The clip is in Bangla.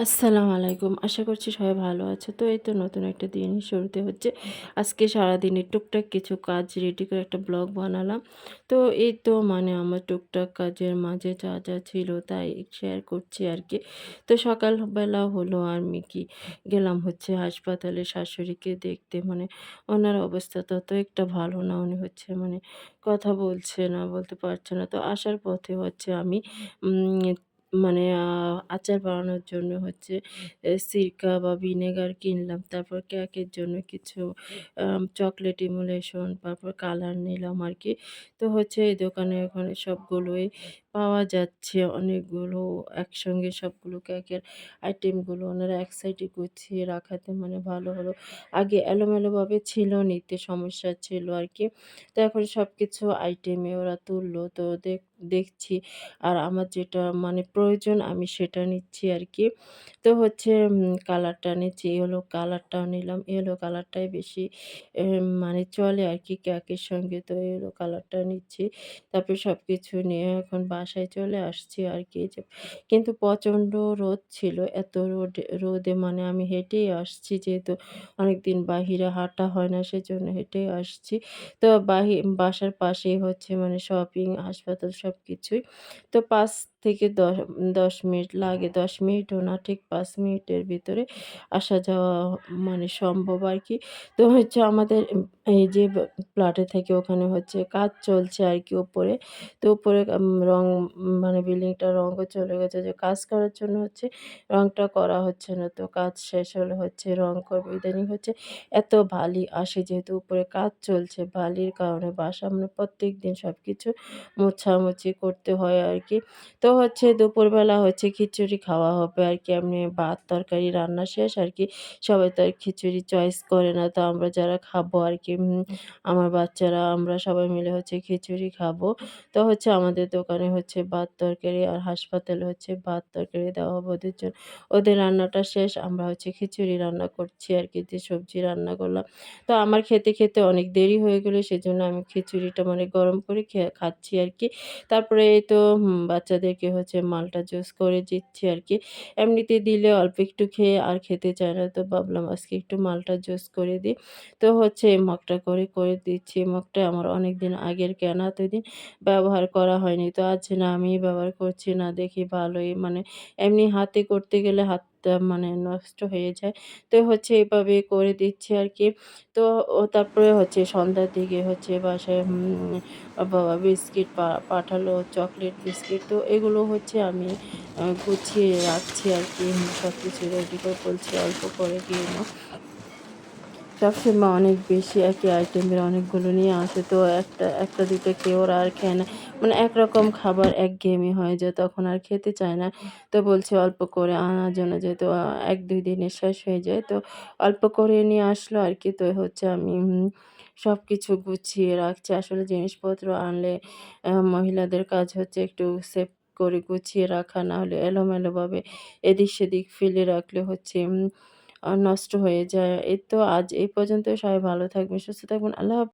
আসসালামু আলাইকুম। আশা করছি সবাই ভালো আছে। তো এই তো নতুন একটা দিন শুরুতে হচ্ছে। আজকে সারাদিনের টুকটাক কিছু কাজ রেডি করে একটা ব্লগ বানালাম। তো এই তো মানে আমার টুকটাক কাজের মাঝে যা, যা ছিল তাই শেয়ার করছি আর কি তো সকালবেলা হলো আমি কি গেলাম হচ্ছে হাসপাতালে শাশুড়িকে দেখতে। মানে ওনার অবস্থা তত একটা ভালো না। উনি হচ্ছে মানে কথা বলছে না, বলতে পারছে না। তো আসার পথে হচ্ছে আমি মানে আচার বানানোর জন্য হচ্ছে সিরকা বা ভিনেগার কিনলাম। তারপর কেকের জন্য কিছু চকলেট ইমুলেশন, তারপর কালার নিলাম আর কি তো হচ্ছে এই দোকানে ওখানে সবগুলোই পাওয়া যাচ্ছে। অনেকগুলো একসঙ্গে সবগুলো কেকের আইটেমগুলো ওনারা এক সাইডে গুছিয়ে রাখাতে মানে ভালো হলো। আগে এলোমেলোভাবে ছিল, নিতে সমস্যা ছিল আর কি তো এখন সব কিছু আইটেমে ওরা তুললো। তো দেখ দেখছি আর আমার যেটা মানে প্রয়োজন আমি সেটা নিচ্ছি আর কি তো হচ্ছে কালারটা নিচ্ছি, ইয়েলো কালারটাও নিলাম। ইয়েলো কালারটাই বেশি মানে চলে আর কি ক্যাকের সঙ্গে। তো ইয়েলো কালারটা নিচ্ছি। তারপরে সব কিছু নিয়ে এখন বাসায় চলে আসছি আরকি। যে কিন্তু প্রচণ্ড রোদ ছিল। এত রোদে রোদে মানে আমি হেঁটেই আসছি যেহেতু অনেকদিন বাহিরে হাঁটা হয় না সেজন্য হেঁটেই আসছি। তো বাহি বাসার পাশেই হচ্ছে মানে শপিং, হাসপাতাল সব কিছুই তো ৫ থেকে দশ ১০ মিনিট লাগে। ১০ মিনিটও না, ঠিক পাঁচ মিনিটের ভিতরে আসা যাওয়া মানে সম্ভব আর কি তো হচ্ছে আমাদের এই যে ফ্ল্যাটে থাকি ওখানে হচ্ছে কাজ চলছে আর কি উপরে। তো ওপরে রং মানে বিল্ডিংটার রঙও চলে গেছে যে কাজ করার জন্য হচ্ছে রংটা করা হচ্ছে না। তো কাজ শেষ হলে হচ্ছে রং করবে। ইদানিং হচ্ছে এত বালি আসে যেহেতু উপরে কাজ চলছে, বালির কারণে বাসা মানে প্রত্যেক দিন সব কিছু মোছামুছি করতে হয় আর কি তো হচ্ছে দুপুরবেলা হচ্ছে খিচুড়ি খাওয়া হবে আর কি এমনি ভাত তরকারি রান্না শেষ আর কি সবাই তো আর খিচুড়ি চয়েস করে না। তো আমরা যারা খাব আর কি আমার বাচ্চারা আমরা সবাই মিলে হচ্ছে খিচুড়ি খাব। তো হচ্ছে আমাদের দোকানে হচ্ছে ভাত তরকারি আর হাসপাতালে হচ্ছে ভাত তরকারি দেওয়া হবে ওদের জন্য। ওদের রান্নাটা শেষ আমরা হচ্ছে খিচুড়ি রান্না করছি আর কি যে সবজি রান্না করলাম। তো আমার খেতে, খেতে অনেক দেরি হয়ে গেলো সেজন্য আমি খিচুড়িটা মানে গরম করে খাচ্ছি আরকি। তারপরে এই তো হুম বাচ্চাদেরকে হচ্ছে মালটা জুস করে দিচ্ছি আরকি। এমনিতে দিলে অল্প একটু খেয়ে আর খেতে চায় না। তো ভাবলাম আজকে একটু মালটা জুস করে দিই। তো হচ্ছে এই মগটা করে, করে দিচ্ছি। মগটা আমার অনেক দিন আগের কেনা তো দিন ব্যবহার করা হয়নি। তো আজ না আমি ব্যবহার করছি না দেখি ভালোই মানে এমনি হাতে করতে গেলে হাতটা মানে নষ্ট হয়ে যায়। তো হচ্ছে এভাবে করে দিচ্ছে আর কি তো তারপরে হচ্ছে সন্ধ্যার দিকে হচ্ছে বাসায় বাবা বিস্কিট পাঠালো, চকলেট বিস্কিট। তো এগুলো হচ্ছে আমি গুছিয়ে রাখছি আর কি সব কিছু রেডি করে বলছি অল্প করে দিয়ে। সবসময় অনেক বেশি একই আইটেমের অনেকগুলো নিয়ে আসে। তো একটা, একটা ২ টা খেয়ে ওরা আর খায় না। মানে একরকম খাবার একঘেয়েমি হয়ে যায় তখন আর খেতে চায় না। তো বলছে অল্প করে আনার জন্য যেহেতু আ ১-২ দিনে শেষ হয়ে যায়। তো অল্প করে নিয়ে আসলো আর কি তো হচ্ছে আমি সব কিছু গুছিয়ে রাখছি। আসলে জিনিসপত্র আনলে মহিলাদের কাজ হচ্ছে একটু সেফ করে গুছিয়ে রাখা। না হলে এলোমেলোভাবে এদিক-সেদিক ফেলে রাখলে হচ্ছে নষ্ট হয়ে যায়। এই তো আজ এই পর্যন্ত সবাই ভালো থাকবেন, সুস্থ থাকবেন। আল্লাহ